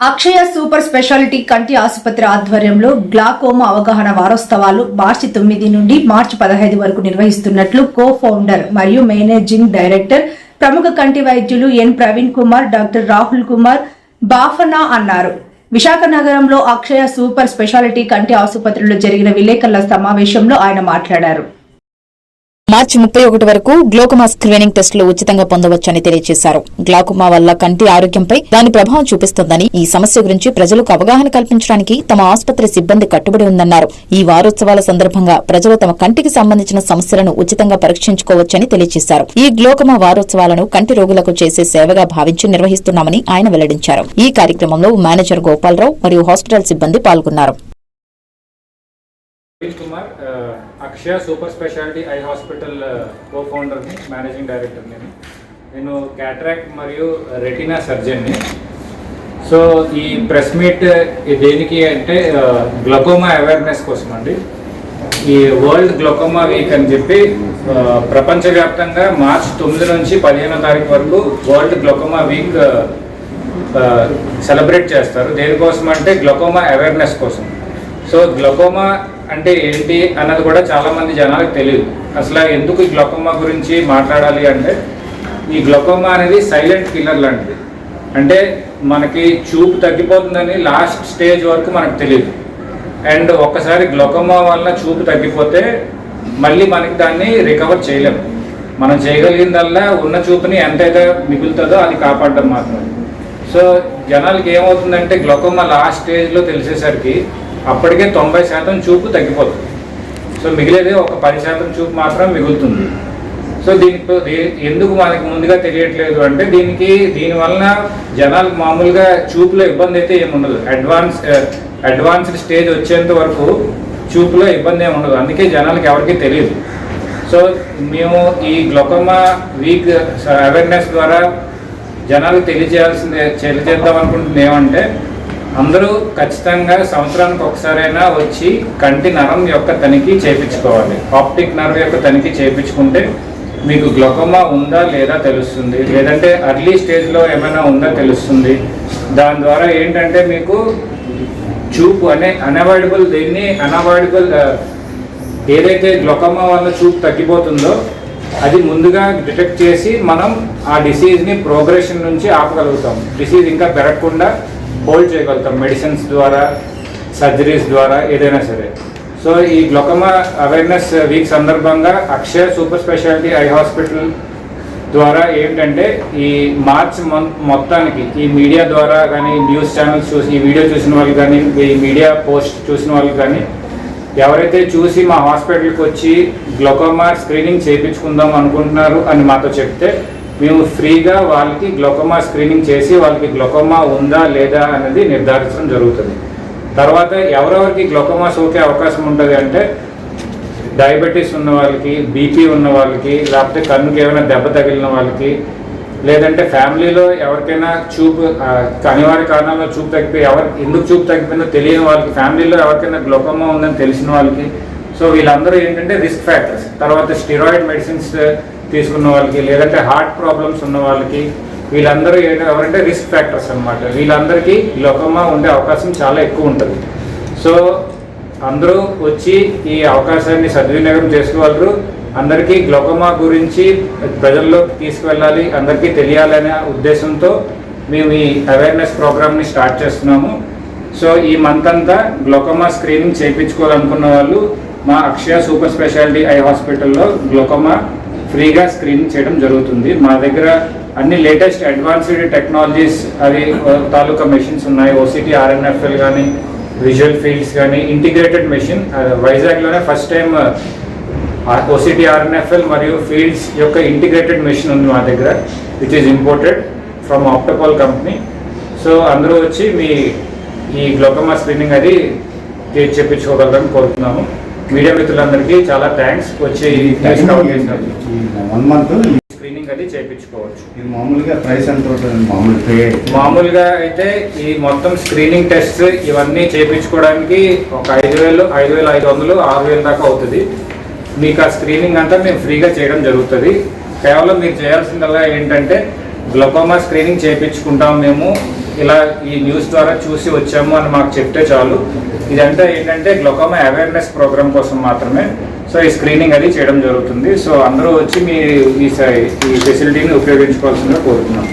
అక్షయ super speciality కంటి ఆసుపత్రి ఆధ్వర్యంలో గ్లాకోమా అవగాహన వారోత్సవాలు మార్చి తొమ్మిది నుండి మార్చి పదహైదు వరకు నిర్వహిస్తున్నట్లు కో ఫౌండర్ మరియు మేనేజింగ్ డైరెక్టర్ ప్రముఖ కంటి వైద్యులు ఎన్. ప్రవీణ్ కుమార్ డాక్టర్ రాహుల్ కుమార్ బాఫనా అన్నారు. విశాఖ నగరంలో అక్షయ సూపర్ స్పెషాలిటీ కంటి ఆసుపత్రిలో జరిగిన విలేకరుల సమావేశంలో ఆయన మాట్లాడారు. మార్చి ముప్పై ఒకటి వరకు గ్లోకోమా స్క్రీనింగ్ టెస్టులు ఉచితంగా పొందవచ్చని తెలియజేశారు. గ్లాకోమా వల్ల కంటి ఆరోగ్యంపై దాని ప్రభావం చూపిస్తోందని ఈ సమస్య గురించి ప్రజలకు అవగాహన కల్పించడానికి తమ ఆసుపత్రి సిబ్బంది కట్టుబడి ఉందన్నారు. ఈ వారోత్సవాల సందర్భంగా ప్రజలు తమ కంటికి సంబంధించిన సమస్యలను ఉచితంగా పరీక్షించుకోవచ్చని తెలియజేశారు. ఈ గ్లోకోమా వారోత్సవాలను కంటి రోగులకు చేసే సేవగా భావించి నిర్వహిస్తున్నామని ఆయన వెల్లడించారు. ఈ కార్యక్రమంలో మేనేజర్ గోపాలరావు మరియు హాస్పిటల్ సిబ్బంది పాల్గొన్నారు. Kumar Akshaya super speciality eye hospital co ఫౌండర్ని managing director నేను. నేను క్యాట్రాక్ట్ మరియు రెటినా సర్జన్ని సో ఈ ప్రెస్ మీట్ దేనికి అంటే గ్లకోమా అవేర్నెస్ కోసం అండి. ఈ వరల్డ్ గ్లకోమా వీక్ అని చెప్పి ప్రపంచవ్యాప్తంగా మార్చ్ తొమ్మిది నుంచి పదిహేనో తారీఖు వరకు వరల్డ్ గ్లకోమా వీక్ సెలబ్రేట్ చేస్తారు. దేనికోసం అంటే గ్లకోమా అవేర్నెస్ కోసం. సో గ్లకోమా అంటే ఏంటి అన్నది కూడా చాలామంది జనాలకు తెలియదు. అసలు ఎందుకు ఈ గ్లకోమా గురించి మాట్లాడాలి అంటే ఈ గ్లొకోమా అనేది సైలెంట్ కిల్లర్ లాంటిది. అంటే మనకి చూపు తగ్గిపోతుందని లాస్ట్ స్టేజ్ వరకు మనకు తెలియదు. అండ్ ఒక్కసారి గ్లకోమా వలన చూపు తగ్గిపోతే మళ్ళీ మనకి దాన్ని రికవర్ చేయలేము మనం చేయగలిగిందల్లా ఉన్న చూపుని ఎంతైతే మిగులుతుందో అది కాపాడడం మాత్రమే. సో జనాలకి ఏమవుతుందంటే గ్లకోమా లాస్ట్ స్టేజ్లో తెలిసేసరికి అప్పటికే తొంభై శాతం చూపు తగ్గిపోతుంది. సో మిగిలేది ఒక పది శాతం చూపు మాత్రం మిగులుతుంది. సో దీనికి ఎందుకు మనకి ముందుగా తెలియట్లేదు అంటే దీనికి దీనివలన జనాలకు మామూలుగా చూపులో ఇబ్బంది అయితే ఏముండదు అడ్వాన్స్ అడ్వాన్స్డ్ స్టేజ్ వచ్చేంత వరకు చూపులో ఇబ్బంది ఏమి ఉండదు. అందుకే జనాలకి ఎవరికీ తెలియదు. సో మేము ఈ గ్లొకోమా వీక్ uh, అవేర్నెస్ ద్వారా జనాలకు తెలియజేయాల్సిందే తెలియజేద్దాం అనుకుంటుంది ఏమంటే అందరూ ఖచ్చితంగా సంవత్సరానికి ఒకసారైనా వచ్చి కంటి నరం యొక్క తనిఖీ చేయించుకోవాలి ఆప్టిక్ నర్వ్ యొక్క తనిఖీ చేయించుకుంటే మీకు గ్లొకోమా ఉందా లేదా తెలుస్తుంది. లేదంటే అర్లీ స్టేజ్లో ఏమైనా ఉందా తెలుస్తుంది. దాని ద్వారా ఏంటంటే మీకు చూపు అనే అన్అవాయిడబుల్ దీన్ని అన్అవాయిడబుల్ ఏదైతే గ్లొకోమా వల్ల చూపు తగ్గిపోతుందో అది ముందుగా డిటెక్ట్ చేసి మనం ఆ డిసీజ్ని ప్రోగ్రెషన్ నుంచి ఆపగలుగుతాం. డిసీజ్ ఇంకా పెరగకుండా హోల్డ్ చేయగలుగుతాం మెడిసిన్స్ ద్వారా సర్జరీస్ ద్వారా ఏదైనా సరే. సో ఈ గ్లొకోమా అవేర్నెస్ వీక్ సందర్భంగా Akshaya super speciality eye hospital ద్వారా ఏంటంటే ఈ మార్చ్ మంత్ మొత్తానికి ఈ మీడియా ద్వారా కానీ న్యూస్ ఛానల్స్ చూసి ఈ వీడియో చూసిన వాళ్ళు కానీ ఈ మీడియా పోస్ట్ చూసిన వాళ్ళు కానీ ఎవరైతే చూసి మా హాస్పిటల్కి వచ్చి గ్లొకోమా స్క్రీనింగ్ చేయించుకుందాం అనుకుంటున్నారు అని మాతో చెప్తే మేము ఫ్రీగా వాళ్ళకి గ్లొకోమా స్క్రీనింగ్ చేసి వాళ్ళకి గ్లొకోమా ఉందా లేదా అనేది నిర్ధారించడం జరుగుతుంది. తర్వాత ఎవరెవరికి గ్లొకోమా సోకే అవకాశం ఉంటుంది అంటే డయాబెటీస్ ఉన్న వాళ్ళకి బీపీ ఉన్న వాళ్ళకి లేకపోతే కన్నుకి ఏమైనా దెబ్బ తగిలిన వాళ్ళకి లేదంటే ఫ్యామిలీలో ఎవరికైనా చూపు అనివార్య కారణాల్లో చూపు తగ్గిపోయి ఎవరు ఎందుకు చూపు తగ్గిపోయిందో తెలియని వాళ్ళకి ఫ్యామిలీలో ఎవరికైనా గ్లోకోమా ఉందని తెలిసిన వాళ్ళకి. సో వీళ్ళందరూ ఏంటంటే రిస్క్ ఫ్యాక్టర్స్ తర్వాత స్టిరాయిడ్ మెడిసిన్స్ తీసుకున్న వాళ్ళకి లేదంటే హార్ట్ ప్రాబ్లమ్స్ ఉన్న వాళ్ళకి వీళ్ళందరూ ఏంటంటే ఎవరంటే రిస్క్ ఫ్యాక్టర్స్ అన్నమాట. వీళ్ళందరికీ గ్లోకోమా ఉండే అవకాశం చాలా ఎక్కువ ఉంటుంది. సో అందరూ వచ్చి ఈ అవకాశాన్ని సద్వినియోగం చేసుకోగలరు. అందరికీ గ్లోకోమా గురించి ప్రజల్లోకి తీసుకువెళ్ళాలి అందరికీ తెలియాలనే ఉద్దేశంతో మేము ఈ అవేర్నెస్ ప్రోగ్రామ్ని స్టార్ట్ చేస్తున్నాము. సో ఈ మంత్ అంతా గ్లోకోమా స్క్రీనింగ్ చేయించుకోవాలనుకున్న వాళ్ళు మా అక్షయ సూపర్ స్పెషాలిటీ ఐ హాస్పిటల్లో గ్లోకమా ఫ్రీగా స్క్రీనింగ్ చేయడం జరుగుతుంది. మా దగ్గర అన్ని లేటెస్ట్ అడ్వాన్స్డ్ టెక్నాలజీస్ అవి తాలూకా మెషిన్స్ ఉన్నాయి. ఓసిటీ ఆర్ఎన్ఎఫ్ఎల్ కానీ విజువల్ ఫీల్డ్స్ కానీ ఇంటిగ్రేటెడ్ మెషిన్ వైజాగ్లోనే ఫస్ట్ టైం ఓసిటీ ఆర్ఎన్ఎఫ్ఎల్ మరియు ఫీల్డ్స్ యొక్క ఇంటిగ్రేటెడ్ మెషిన్ ఉంది మా దగ్గర which is imported from Optopol company so అందరూ వచ్చి మీ ఈ గ్లోకమా స్క్రీనింగ్ అది చే- చేపించుకోగలరని కోరుతున్నాము. మీడియా మిత్రులందరికీ చాలా థ్యాంక్స్ వచ్చి. వన్ మంత్ స్క్రీనింగ్ అది చేయించుకోవచ్చు. ఇది మామూలుగా ప్రైస్ ఎంత ఉంటుంది? మామూలు పే మామూలుగా అయితే ఈ మొత్తం స్క్రీనింగ్ టెస్ట్ ఇవన్నీ చేయించుకోవడానికి ఒక ఐదు వేలు ఐదు వేల ఐదు వందలు ఆరు వేలు దాకా అవుతుంది. మీకు ఆ స్క్రీనింగ్ అంతా మేము ఫ్రీగా చేయడం జరుగుతుంది. కేవలం మీరు చేయాల్సిందల్లా ఏంటంటే గ్లకోమా స్క్రీనింగ్ చేయించుకుంటాం మేము. ఇలా ఈ న్యూస్ ద్వారా చూసి వచ్చాము అని మాకు చెప్తే చాలు. ఇదంతా ఏంటంటే గ్లొకోమా అవేర్నెస్ ప్రోగ్రామ్ కోసం మాత్రమే. సో ఈ స్క్రీనింగ్ అది చేయడం జరుగుతుంది. సో అందరూ వచ్చి మీ ఈ ఈ ఫెసిలిటీని ఉపయోగించుకోవాల్సిందిగా కోరుతున్నాం.